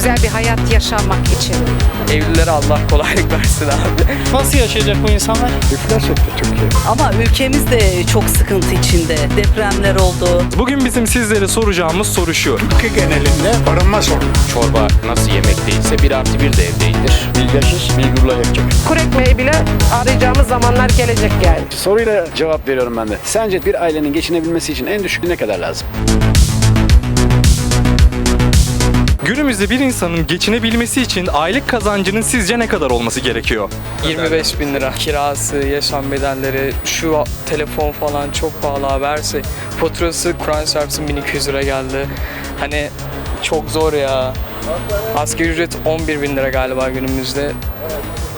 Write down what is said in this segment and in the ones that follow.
güzel bir hayat yaşamak için. Evlilere Allah kolaylık versin abi. Nasıl yaşayacak bu insanlar? İflas etti Türkiye. Ama ülkemiz de çok sıkıntı içinde. Depremler oldu. Bugün bizim sizlere soracağımız soru şu. Ülke genelinde barınma sorunu. Çorba nasıl yemek değilse bir artı bir de evdeydir. Bilgesiz bilgurla yakacak. Kur ekmeği bile arayacağımız zamanlar gelecek yani. Soruyla cevap veriyorum ben de. Sence bir ailenin geçinebilmesi için en düşük ne kadar lazım? Günümüzde bir insanın geçinebilmesi için aylık kazancının sizce ne kadar olması gerekiyor? 25 bin lira kirası, yaşam bedelleri, şu telefon falan çok pahalı haberse faturası Kur'an çarpsın 1200 lira geldi. Hani çok zor ya. Asgari ücret 11 bin lira galiba günümüzde.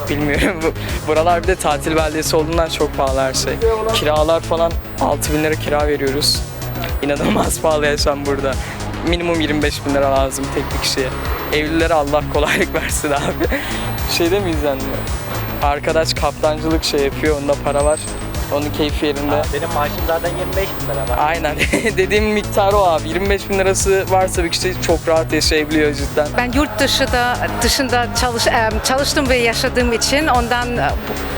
Bilmiyorum. Bu- Buralar bir de tatil beldesi olduğundan çok pahalı her şey. Kiralar falan 6 bin lira kira veriyoruz. İnanılmaz pahalı yaşam burada. Minimum 25 bin lira lazım tek bir kişiye. Evlilere Allah kolaylık versin abi. Şeyde miyiz yani? Arkadaş kaptancılık şey yapıyor, onda para var. Onun keyfi yerinde. Benim maaşım zaten 25 bin lira. Bak. Aynen. Dediğim miktar o abi. 25 bin lirası varsa bir kişi çok rahat yaşayabiliyor cidden. Ben yurt dışında dışında çalış, çalıştım ve yaşadığım için ondan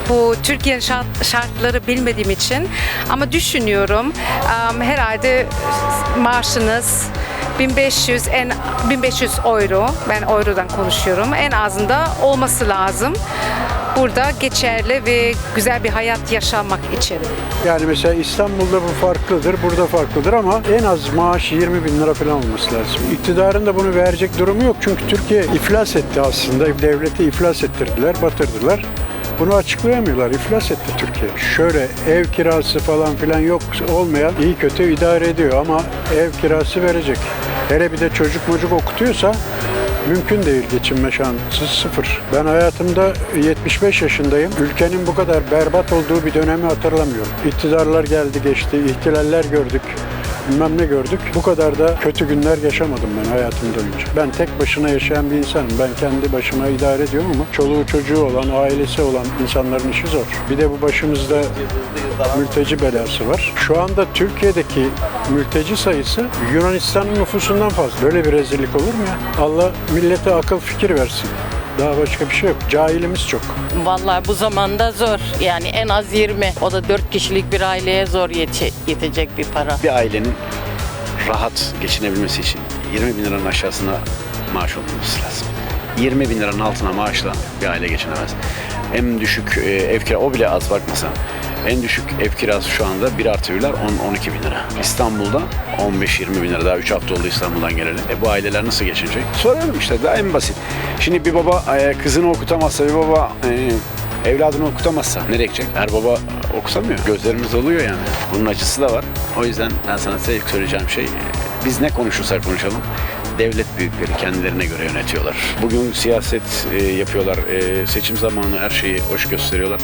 bu, bu Türkiye şart, şartları bilmediğim için ama düşünüyorum herhalde maaşınız 1500 en 1500 euro ben eurodan konuşuyorum en azında olması lazım burada geçerli ve güzel bir hayat yaşamak için. Yani mesela İstanbul'da bu farklıdır, burada farklıdır ama en az maaş 20 bin lira falan olması lazım. İktidarın da bunu verecek durumu yok çünkü Türkiye iflas etti aslında. Devleti iflas ettirdiler, batırdılar. Bunu açıklayamıyorlar. İflas etti Türkiye. Şöyle ev kirası falan filan yok olmayan iyi kötü idare ediyor ama ev kirası verecek. Hele bir de çocuk mucuk okutuyorsa Mümkün değil geçinme şansı sıfır. Ben hayatımda 75 yaşındayım. Ülkenin bu kadar berbat olduğu bir dönemi hatırlamıyorum. İktidarlar geldi geçti, ihtilaller gördük. Bilmem ne gördük. Bu kadar da kötü günler yaşamadım ben hayatım boyunca. Ben tek başına yaşayan bir insanım. Ben kendi başıma idare ediyorum ama çoluğu çocuğu olan, ailesi olan insanların işi zor. Bir de bu başımızda mülteci belası var. Şu anda Türkiye'deki mülteci sayısı Yunanistan'ın nüfusundan fazla. Böyle bir rezillik olur mu ya? Allah millete akıl fikir versin. Daha başka bir şey yok. Cahilimiz çok. Vallahi bu zamanda zor. Yani en az 20. O da 4 kişilik bir aileye zor yete- yetecek bir para. Bir ailenin rahat geçinebilmesi için 20 bin liranın aşağısına maaş olmaması lazım. 20 bin liranın altına maaşla bir aile geçinemez. En düşük e, ev kira, o bile az bakmasa. En düşük ev kirası şu anda 1 artı 1'ler 10-12 bin lira. İstanbul'da 15-20 bin lira. Daha 3 hafta oldu İstanbul'dan geleli. E bu aileler nasıl geçinecek? Soruyorum işte daha en basit. Şimdi bir baba e, kızını okutamazsa, bir baba e, evladını okutamazsa nereye gidecek? Her baba okutamıyor. Gözlerimiz oluyor yani. Bunun acısı da var. O yüzden ben sana ilk söyleyeceğim şey biz ne konuşursak konuşalım devlet büyükleri kendilerine göre yönetiyorlar. Bugün siyaset e, yapıyorlar. E, seçim zamanı her şeyi hoş gösteriyorlar.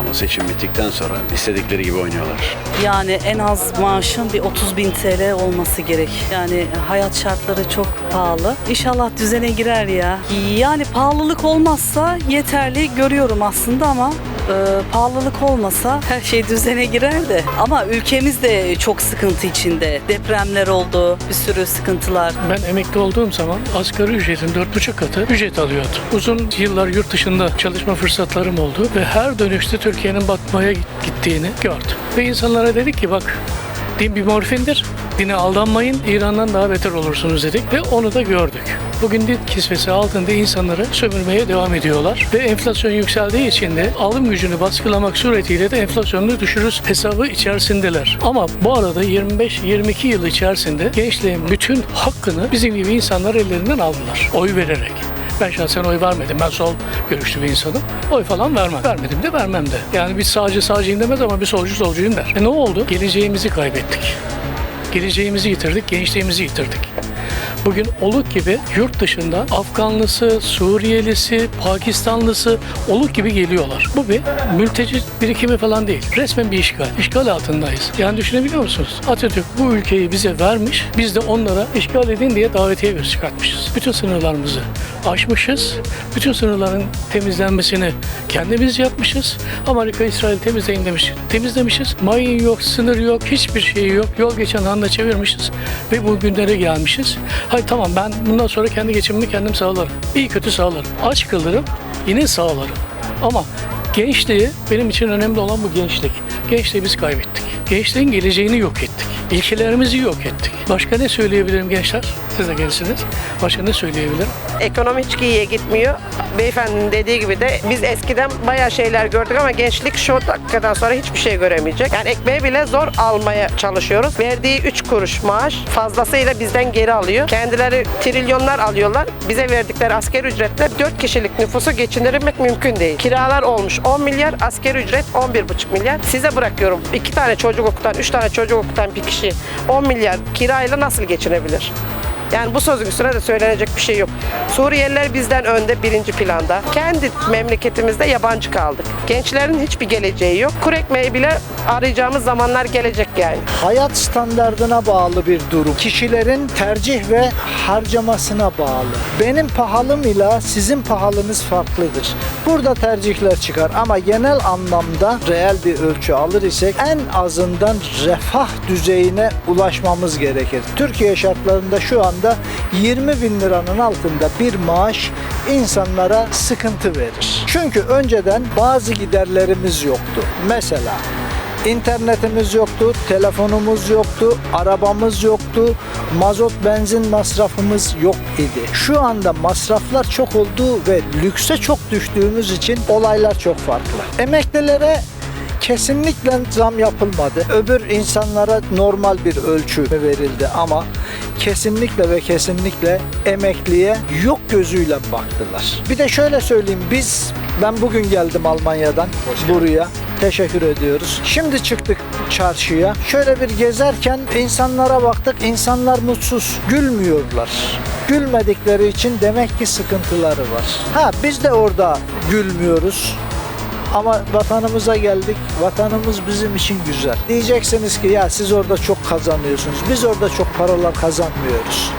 Ama seçim bittikten sonra istedikleri gibi oynuyorlar. Yani en az maaşın bir 30 bin TL olması gerek. Yani hayat şartları çok pahalı. İnşallah düzene girer ya. Yani pahalılık olmazsa yeterli görüyorum aslında ama e, pahalılık olmasa her şey düzene girer de. Ama ülkemiz de çok sıkıntı içinde. Depremler oldu, bir sürü sıkıntılar. Ben emekli olduğum zaman asgari ücretin 4,5 katı ücret alıyordum. Uzun yıllar yurt dışında çalışma fırsatlarım oldu ve her dönüşte Türkiye'nin batmaya gittiğini gördüm. Ve insanlara dedik ki bak din bir morfindir. Dine aldanmayın, İran'dan daha beter olursunuz dedik ve onu da gördük. Bugün din kisvesi altında insanları sömürmeye devam ediyorlar ve enflasyon yükseldiği için de alım gücünü baskılamak suretiyle de enflasyonu düşürürüz hesabı içerisindeler. Ama bu arada 25-22 yıl içerisinde gençliğin bütün hakkını bizim gibi insanlar ellerinden aldılar oy vererek. Ben şahsen oy vermedim. Ben sol görüşlü bir insanım. Oy falan vermem. Vermedim de vermem de. Yani bir sağcı sağcıyım demez ama bir solcu solcuyum der. E ne oldu? Geleceğimizi kaybettik. Geleceğimizi yitirdik, gençliğimizi yitirdik. Bugün oluk gibi yurt dışından Afganlısı, Suriyelisi, Pakistanlısı oluk gibi geliyorlar. Bu bir mülteci birikimi falan değil. Resmen bir işgal. İşgal altındayız. Yani düşünebiliyor musunuz? Atatürk bu ülkeyi bize vermiş. Biz de onlara işgal edin diye davetiye çıkartmışız. Bütün sınırlarımızı aşmışız. Bütün sınırların temizlenmesini kendimiz yapmışız. Amerika, İsrail temizleyin demiş. Temizlemişiz. Mayın yok, sınır yok, hiçbir şey yok. Yol geçen anda çevirmişiz ve bu günlere gelmişiz. Hayır tamam ben bundan sonra kendi geçimimi kendim sağlarım. İyi kötü sağlarım. Aç kalırım yine sağlarım. Ama gençliği benim için önemli olan bu gençlik. Gençliği biz kaybettik. Gençliğin geleceğini yok ettik. İlkelerimizi yok ettik. Başka ne söyleyebilirim gençler? Siz de gençsiniz. Başka ne söyleyebilirim? Ekonomi hiç iyiye gitmiyor. Beyefendinin dediği gibi de biz eskiden bayağı şeyler gördük ama gençlik şu dakikadan sonra hiçbir şey göremeyecek. Yani ekmeği bile zor almaya çalışıyoruz. Verdiği 3 kuruş maaş fazlasıyla bizden geri alıyor. Kendileri trilyonlar alıyorlar. Bize verdikleri asker ücretle 4 kişilik nüfusu geçindirmek mümkün değil. Kiralar olmuş 10 milyar, asker ücret 11,5 milyar. Size bırakıyorum. 2 tane çocuk okutan, 3 tane çocuk okutan bir kişi 10 milyar kirayla nasıl geçinebilir? Yani bu sözün üstüne de söylenecek bir şey yok. Suriyeliler bizden önde birinci planda. Kendi memleketimizde yabancı kaldık. Gençlerin hiçbir geleceği yok. Kur ekmeği bile arayacağımız zamanlar gelecek yani. hayat standardına bağlı bir durum. Kişilerin tercih ve harcamasına bağlı. Benim pahalım ile sizin pahalınız farklıdır. Burada tercihler çıkar ama genel anlamda reel bir ölçü alır isek en azından refah düzeyine ulaşmamız gerekir. Türkiye şartlarında şu anda 20 bin liranın altında bir maaş insanlara sıkıntı verir. Çünkü önceden bazı giderlerimiz yoktu. Mesela İnternetimiz yoktu, telefonumuz yoktu, arabamız yoktu, mazot benzin masrafımız yok idi. Şu anda masraflar çok oldu ve lükse çok düştüğümüz için olaylar çok farklı. Emeklilere kesinlikle zam yapılmadı. Öbür insanlara normal bir ölçü verildi ama kesinlikle ve kesinlikle emekliye yok gözüyle baktılar. Bir de şöyle söyleyeyim biz ben bugün geldim Almanya'dan buraya. Teşekkür ediyoruz. Şimdi çıktık çarşıya. Şöyle bir gezerken insanlara baktık. İnsanlar mutsuz. Gülmüyorlar. Gülmedikleri için demek ki sıkıntıları var. Ha biz de orada gülmüyoruz. Ama vatanımıza geldik. Vatanımız bizim için güzel. Diyeceksiniz ki ya siz orada çok kazanıyorsunuz. Biz orada çok paralar kazanmıyoruz.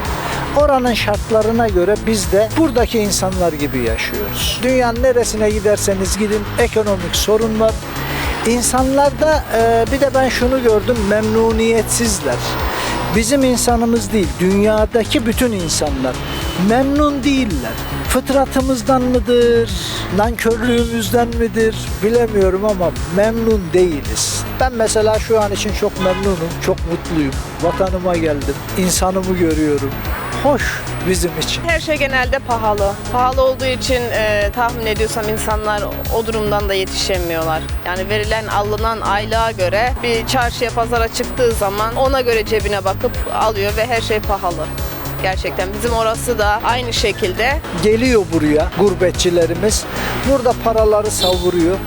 Oranın şartlarına göre biz de buradaki insanlar gibi yaşıyoruz. Dünyanın neresine giderseniz gidin ekonomik sorun var. İnsanlarda e, bir de ben şunu gördüm memnuniyetsizler. Bizim insanımız değil, dünyadaki bütün insanlar memnun değiller. Fıtratımızdan mıdır, nankörlüğümüzden midir bilemiyorum ama memnun değiliz. Ben mesela şu an için çok memnunum, çok mutluyum. Vatanıma geldim, insanımı görüyorum. Hoş bizim için. Her şey genelde pahalı. Pahalı olduğu için e, tahmin ediyorsam insanlar o durumdan da yetişemiyorlar. Yani verilen alınan aylığa göre bir çarşıya pazara çıktığı zaman ona göre cebine bakıp alıyor ve her şey pahalı. Gerçekten bizim orası da aynı şekilde. Geliyor buraya gurbetçilerimiz. Burada paraları savuruyor.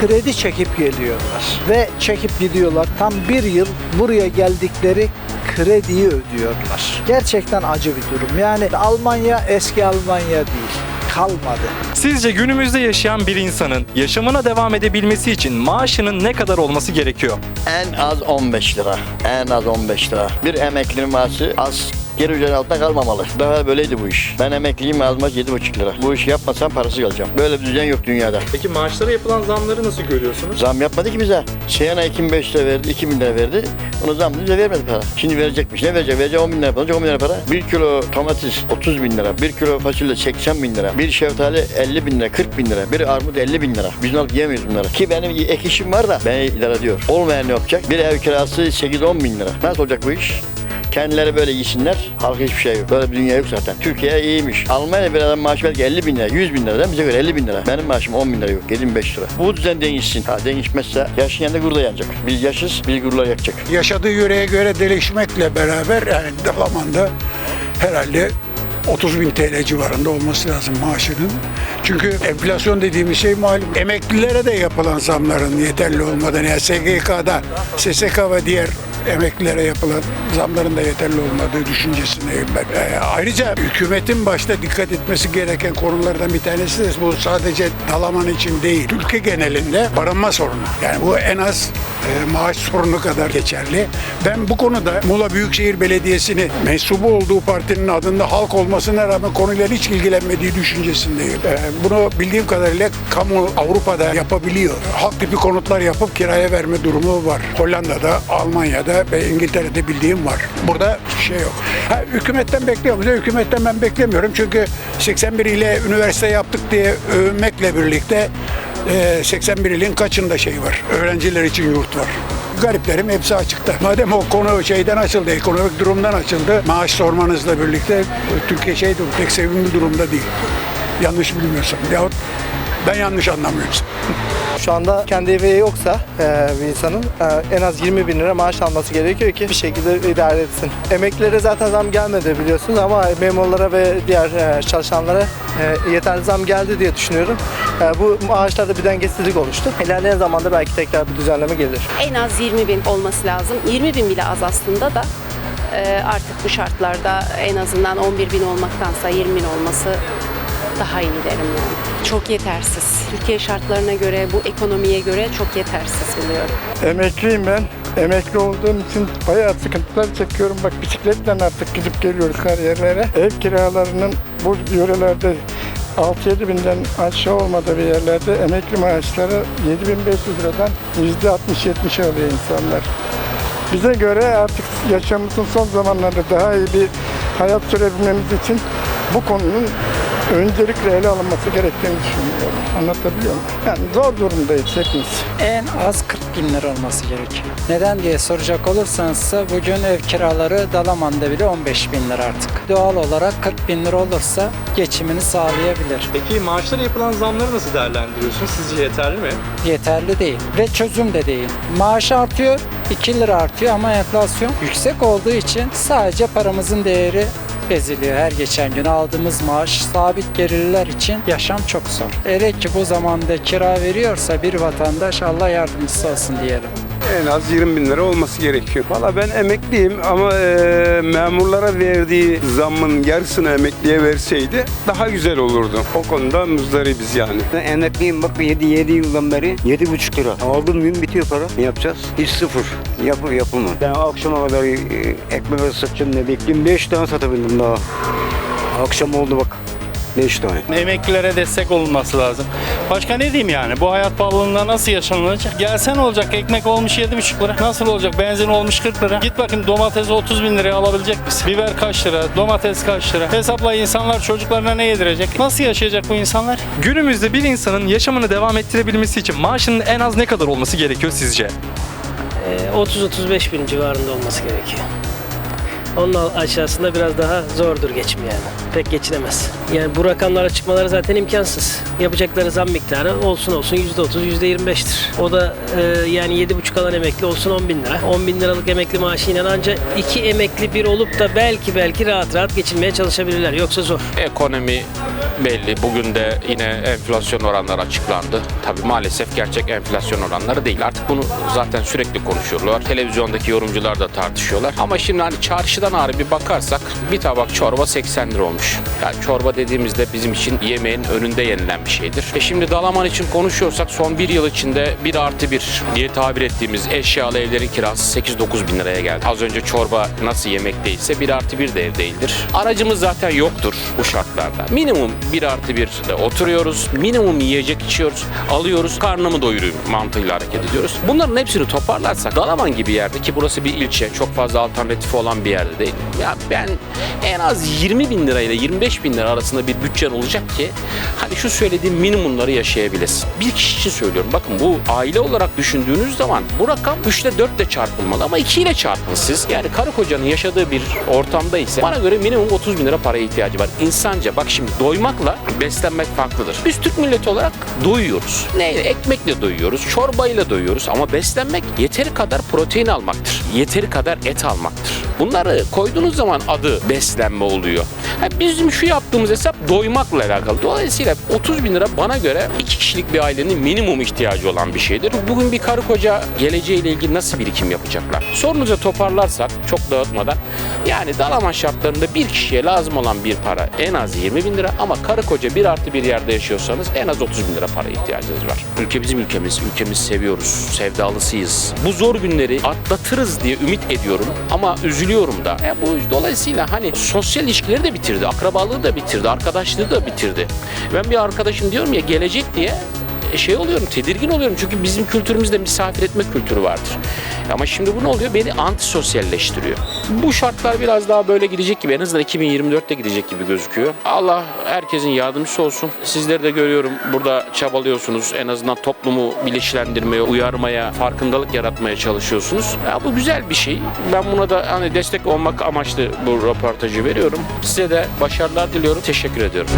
Kredi çekip geliyorlar. Ve çekip gidiyorlar. Tam bir yıl buraya geldikleri krediyi ödüyorlar. Gerçekten acı bir durum. Yani Almanya eski Almanya değil. Kalmadı. Sizce günümüzde yaşayan bir insanın yaşamına devam edebilmesi için maaşının ne kadar olması gerekiyor? En az 15 lira. En az 15 lira. Bir emeklinin maaşı az geri ücret altında kalmamalı. Daha böyleydi bu iş. Ben emekliyim maaş 7,5 lira. Bu işi yapmasam parasız kalacağım. Böyle bir düzen yok dünyada. Peki maaşlara yapılan zamları nasıl görüyorsunuz? Zam yapmadı ki bize. Seyana 2005 lira verdi, 2000 lira verdi. Onu zam bize vermedi para. Şimdi verecekmiş. Ne verecek? Verecek 10 bin lira para, 10 bin lira para. 1 kilo domates 30 bin lira. 1 kilo fasulye 80 bin lira. Bir şeftali 50 bin lira, 40 bin lira. Bir armut 50 bin lira. Biz alıp yiyemiyoruz bunları. Ki benim ek işim var da beni idare ediyor. Olmayan ne yapacak? Bir ev kirası 8-10 bin lira. Nasıl olacak bu iş? Kendileri böyle yesinler. Halka hiçbir şey yok. Böyle bir dünya yok zaten. Türkiye iyiymiş. Almanya bir adam maaşı belki 50 bin lira, 100 bin lira değil mi? Bize göre 50 bin lira. Benim maaşım 10 bin lira yok. 75 lira. Bu düzen değişsin. Ha değişmezse yaşın yanında gurda yanacak. Biz yaşız, biz gururlar yakacak. Yaşadığı yüreğe göre değişmekle beraber yani Dalaman'da herhalde 30 bin TL civarında olması lazım maaşının. Çünkü enflasyon dediğimiz şey malum. Emeklilere de yapılan zamların yeterli olmadan yani SGK'da, SSK ve diğer emeklilere yapılan zamların da yeterli olmadığı düşüncesindeyim ben. Ee, ayrıca hükümetin başta dikkat etmesi gereken konulardan bir tanesi de bu sadece Dalaman için değil. Ülke genelinde barınma sorunu. Yani bu en az e, maaş sorunu kadar geçerli. Ben bu konuda Muğla Büyükşehir Belediyesi'ni mensubu olduğu partinin adında halk olmasına rağmen konuyla hiç ilgilenmediği düşüncesindeyim. E, bunu bildiğim kadarıyla kamu Avrupa'da yapabiliyor. Halk tipi konutlar yapıp kiraya verme durumu var. Hollanda'da, Almanya'da Amerika'da ve İngiltere'de bildiğim var. Burada şey yok. Ha, hükümetten bekliyor muyuz? Hükümetten ben beklemiyorum. Çünkü 81 ile üniversite yaptık diye övünmekle birlikte e, 81 ilin kaçında şey var? Öğrenciler için yurt var. Gariplerim hepsi açıkta. Madem o konu şeyden açıldı, ekonomik durumdan açıldı, maaş sormanızla birlikte Türkiye şey pek sevimli durumda değil. Yanlış bilmiyorsam. Yahut ben yanlış anlamıyorsam. Şu anda kendi evi yoksa e, bir insanın e, en az 20 bin lira maaş alması gerekiyor ki bir şekilde idare etsin. Emeklilere zaten zam gelmedi biliyorsunuz ama memurlara ve diğer e, çalışanlara e, yeterli zam geldi diye düşünüyorum. E, bu maaşlarda bir dengesizlik oluştu. İlerleyen zamanda belki tekrar bir düzenleme gelir. En az 20 bin olması lazım. 20 bin bile az aslında da e, artık bu şartlarda en azından 11 bin olmaktansa 20 bin olması daha iyi derim yani. Çok yetersiz. Türkiye şartlarına göre, bu ekonomiye göre çok yetersiz buluyorum. Emekliyim ben. Emekli olduğum için bayağı sıkıntılar çekiyorum. Bak bisikletle artık gidip geliyoruz her yerlere. Ev kiralarının bu yörelerde 6-7 binden aşağı olmadığı bir yerlerde emekli maaşları 7500 liradan %60-70 alıyor insanlar. Bize göre artık yaşamımızın son zamanlarda daha iyi bir hayat sürebilmemiz için bu konunun öncelikle ele alınması gerektiğini düşünüyorum. Anlatabiliyor muyum? Yani zor durumdayız hepimiz. En az 40 bin lira olması gerekiyor. Neden diye soracak olursanız bugün ev kiraları Dalaman'da bile 15 bin lira artık. Doğal olarak 40 bin lira olursa geçimini sağlayabilir. Peki maaşlara yapılan zamları nasıl değerlendiriyorsun? Sizce yeterli mi? Yeterli değil ve çözüm de değil. Maaş artıyor, 2 lira artıyor ama enflasyon yüksek olduğu için sadece paramızın değeri eziliyor her geçen gün aldığımız maaş sabit gelirler için yaşam çok zor. Hele ki bu zamanda kira veriyorsa bir vatandaş Allah yardımcısı olsun diyelim. En az 20 bin lira olması gerekiyor. Valla ben emekliyim ama e, memurlara verdiği zammın yarısını emekliye verseydi daha güzel olurdu. O konuda muzdaribiz yani. Emekliyim bak 7, 7 yıldan beri 7,5 lira. Aldım gün bitiyor para. Ne yapacağız? Hiç sıfır. Yapı yapılma. Ben akşama kadar e, ekmek satacağım ne bekleyeyim. 5 tane satabildim daha. Akşam oldu bak. 5 tane. Emeklilere destek olunması lazım. Başka ne diyeyim yani? Bu hayat pahalılığında nasıl yaşanılacak? Gelsen olacak ekmek olmuş 7,5 lira. Nasıl olacak? Benzin olmuş 40 lira. Git bakayım domatesi 30 bin liraya alabilecek misin? Biber kaç lira? Domates kaç lira? Hesapla insanlar çocuklarına ne yedirecek? Nasıl yaşayacak bu insanlar? Günümüzde bir insanın yaşamını devam ettirebilmesi için maaşının en az ne kadar olması gerekiyor sizce? 30-35 bin civarında olması gerekiyor. Onun aşağısında biraz daha zordur geçim yani. Pek geçinemez. Yani bu rakamlara çıkmaları zaten imkansız. Yapacakları zam miktarı olsun olsun %30, %25'tir. O da e, yani 7,5 alan emekli olsun 10 bin lira. 10 bin liralık emekli maaşıyla ancak iki emekli bir olup da belki belki rahat rahat geçinmeye çalışabilirler. Yoksa zor. Ekonomi belli. Bugün de yine enflasyon oranları açıklandı. Tabii maalesef gerçek enflasyon oranları değil. Artık bunu zaten sürekli konuşuyorlar. Televizyondaki yorumcular da tartışıyorlar. Ama şimdi hani çarşıdan ağrı bir bakarsak bir tabak çorba 80 lira olmuş. Yani çorba dediğimizde bizim için yemeğin önünde yenilen bir şeydir. E şimdi Dalaman için konuşuyorsak son bir yıl içinde bir artı bir diye tabir ettiğimiz eşyalı evlerin kirası 8-9 bin liraya geldi. Az önce çorba nasıl yemek değilse bir artı bir de ev değildir. Aracımız zaten yoktur bu şartlarda. Minimum bir artı bir oturuyoruz. Minimum yiyecek içiyoruz. Alıyoruz. Karnımı doyurayım mantığıyla hareket ediyoruz. Bunların hepsini toparlarsak Dalaman gibi yerde ki burası bir ilçe çok fazla alternatifi olan bir yerde değil. Ya ben en az 20 bin lirayla 25 bin lira arasında bir bütçen olacak ki hani şu söylediğim minimumları yaşayabilesin. Bir kişi için söylüyorum. Bakın bu aile olarak düşündüğünüz zaman bu rakam 3 ile 4 ile çarpılmalı ama 2 ile çarpın siz. Yani karı kocanın yaşadığı bir ortamda ise bana göre minimum 30 bin lira paraya ihtiyacı var. İnsanca bak şimdi doymakla beslenmek farklıdır. Biz Türk milleti olarak doyuyoruz. Neyle? Ekmekle doyuyoruz, çorbayla doyuyoruz ama beslenmek yeteri kadar protein almaktır. Yeteri kadar et almaktır. Bunları koyduğunuz zaman adı beslenme oluyor. Ha, bizim şu yaptığımız hesap doymakla alakalı. Dolayısıyla 30 bin lira bana göre iki kişilik bir ailenin minimum ihtiyacı olan bir şeydir. Bugün bir karı koca geleceğiyle ilgili nasıl birikim yapacaklar? Sorunuza toparlarsak çok dağıtmadan yani Dalaman şartlarında bir kişiye lazım olan bir para en az 20 bin lira ama karı koca bir artı bir yerde yaşıyorsanız en az 30 bin lira para ihtiyacınız var. Ülke bizim ülkemiz. Ülkemizi seviyoruz. Sevdalısıyız. Bu zor günleri atlatırız diye ümit ediyorum ama üzülüyorum da. E bu dolayısıyla hani sosyal ilişkileri de bitirdi. Akrabalığı da bitirdi. Arkadaşlığı da bitirdi. Ben bir arkadaşım diyorum ya gelecek diye şey oluyorum, tedirgin oluyorum. Çünkü bizim kültürümüzde misafir etme kültürü vardır. Ama şimdi bu ne oluyor? Beni antisosyalleştiriyor. Bu şartlar biraz daha böyle gidecek gibi. En azından 2024'te gidecek gibi gözüküyor. Allah herkesin yardımcısı olsun. Sizleri de görüyorum. Burada çabalıyorsunuz. En azından toplumu bilinçlendirmeye, uyarmaya, farkındalık yaratmaya çalışıyorsunuz. Ya bu güzel bir şey. Ben buna da hani destek olmak amaçlı bu röportajı veriyorum. Size de başarılar diliyorum. Teşekkür ediyorum.